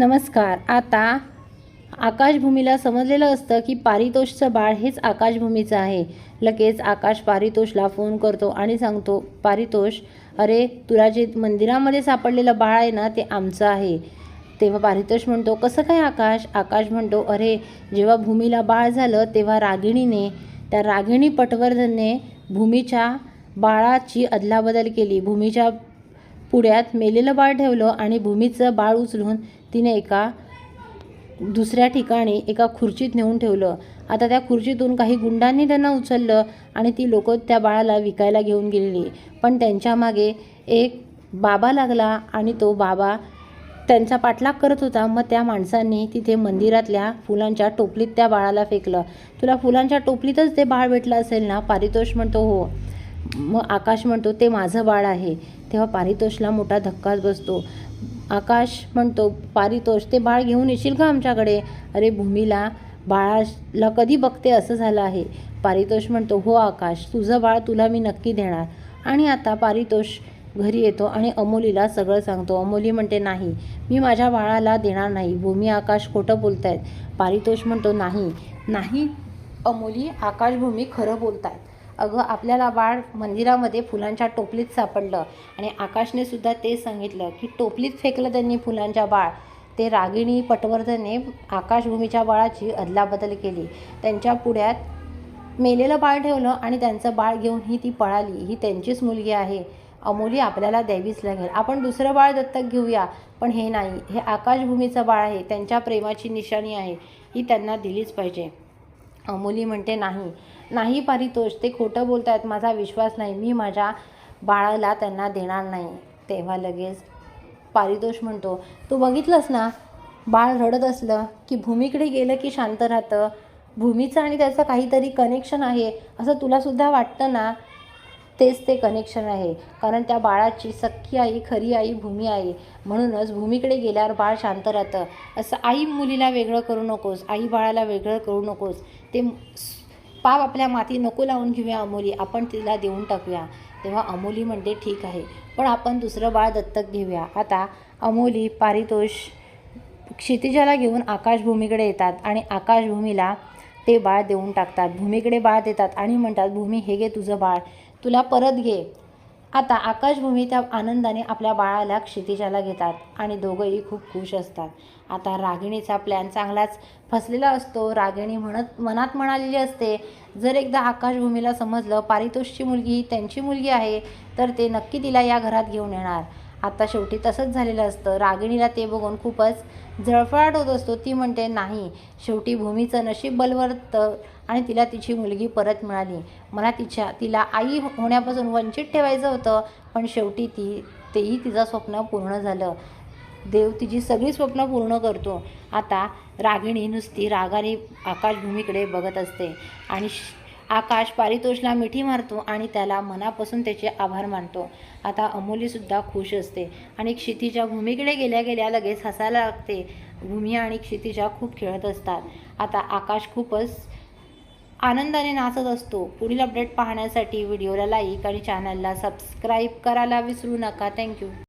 नमस्कार. आता आकाशभूमीला समजलेलं असतं की पारितोषचं बाळ हेच आकाशभूमीचं आहे. लगेच आकाश पारितोषला फोन करतो आणि सांगतो पारितोष अरे तुला जे मंदिरामध्ये सापडलेलं बाळ आहे ना ते आमचं आहे. तेव्हा पारितोष म्हणतो कसं काय आकाश? आकाश म्हणतो अरे जेव्हा भूमीला बाळ झालं तेव्हा रागिणीने त्या रागिणी पटवर्धनने भूमीच्या बाळाची अदलाबदल केली. भूमीच्या पुढ्यात मेलेलं बाळ ठेवलं आणि भूमीचं बाळ उचलून तिने एका दुसऱ्या ठिकाणी एका खुर्चीत नेऊन ठेवलं. आता त्या खुर्चीतून काही गुंडांनी त्यांना उचललं आणि ती लोक त्या बाळाला विकायला घेऊन गेलेली. पण त्यांच्या मागे एक बाबा लागला आणि तो बाबा त्यांचा पाठलाग करत होता. मग त्या माणसांनी तिथे मंदिरातल्या फुलांच्या टोपलीत त्या बाळाला फेकलं. तुला फुलांच्या टोपलीतच ते बाळ भेटलं असेल ना? पारितोष म्हणतो हो. मग आकाश म्हणतो ते माझं बाळ आहे. तेव्हा पारितोषला मोठा धक्काच बसतो. आकाश म्हणतो पारितोष ते बाळ घेऊन येशील का आमच्याकडे? अरे भूमीला बाळाला कधी बघते असं झालं आहे. पारितोष म्हणतो हो आकाश तुझं बाळ तुला मी नक्की देणार. आणि आता पारितोष घरी येतो आणि अमोलीला सगळं सांगतो. अमोली म्हणते नाही मी माझ्या बाळाला देणार नाही. भूमी आकाश खोटं बोलत आहेत पारितोष म्हणतो नाही नाही अमोली आकाश भूमी खरं बोलत आहेत अगं आपल्याला बाळ मंदिरामध्ये फुलांच्या टोपलीत सापडलं. आणि आकाशने सुद्धा ते सांगितलं की टोपलीत फेकलं त्यांनी फुलांच्या बाळ. ते रागिणी पटवर्धनने आकाशभूमीच्या बाळाची अदलाबदल केली. त्यांच्या पुढ्यात मेलेलं बाळ ठेवलं आणि त्यांचं बाळ घेऊन ही ती पळाली. ही त्यांचीच मुलगी आहे. अमोली आपल्याला द्यावीच लागेल. आपण दुसरं बाळ दत्तक घेऊया. पण हे नाही. हे आकाशभूमीचं बाळ आहे. त्यांच्या प्रेमाची निशाणी आहे. ही त्यांना दिलीच पाहिजे. अमोली म्हणते नाही. नाही पारितोष. ते खोटं बोलत आहेत माझा विश्वास नाही. मी माझ्या बाळाला त्यांना देणार नाही. तेव्हा लगेच पारितोष म्हणतो तू बघितलंस ना बाळ रडत असलं की भूमीकडे गेलं की शांत राहतं. भूमीचं आणि त्याचं काहीतरी कनेक्शन आहे. असं तुलासुद्धा वाटतं ना? तेच ते कनेक्शन आहे. कारण त्या बाळाची सख्खी आई खरी आई भूमी आहे. म्हणूनच भूमीकडे गेल्यावर बाळ शांत राहतं. असं आई मुलीला वेगळं करू नकोस. आई बाळाला वेगळं करू नकोस. ते पाप आपल्या माती नको लावून घेऊया अमोली. आपण तिला देऊन टाकूया. तेव्हा अमोली म्हणते ठीक आहे. पण आपण दुसरं बाळ दत्तक घेऊया. आता अमोली पारितोष क्षितिजाला घेऊन आकाशभूमीकडे येतात आणि आकाशभूमीला ते बाळ देऊन टाकतात. भूमीकडे बाळ देतात आणि म्हणतात भूमी हे घे तुझं बाळ. तुला परत घे. आता आकाशभूमी त्या आनंदाने आपल्या बाळाला क्षितिजाला घेतात आणि दोघंही खूप खुश असतात. आता रागिणीचा प्लॅन चांगलाच फसलेला असतो. रागिणी म्हणत मनात म्हणालेली असते जर एकदा आकाशभूमीला समजलं पारितोषची मुलगी ही त्यांची मुलगी आहे तर ते नक्की तिला या घरात घेऊन येणार. आता शेवटी तसंच झालेलं असतं. रागिणीला ते बघून खूपच जळफळाट होत असतो. ती म्हणते नाही शेवटी भूमीचं नशीब बलवरतं आणि तिला तिची मुलगी परत मिळाली. मला तिच्या तिला आई हो-, होण्यापासून वंचित ठेवायचं होतं पण शेवटी ती तेही तिचं स्वप्न पूर्ण झालं. देव तिची सगळी स्वप्न पूर्ण करतो. आता रागिणी नुसती रागाने आकाशभूमीकडे बघत असते आणि श- आकाश पारितोषला मिठी मारतो आणि त्याला मनापासून त्याचे आभार मानतो. आता अमोलीसुद्धा खुश असते आणि क्षितिजा भूमीकडे गेल्या गेल्या लगेच हसायला लागते. भूमी आणि क्षितिजा खूप खेळत असतात. आता आकाश खूपच आनंदाने नाचत असतो. पुढील अपडेट पाहण्यासाठी व्हिडिओला लाईक आणि चॅनलला सबस्क्राईब करायला विसरू नका. थँक्यू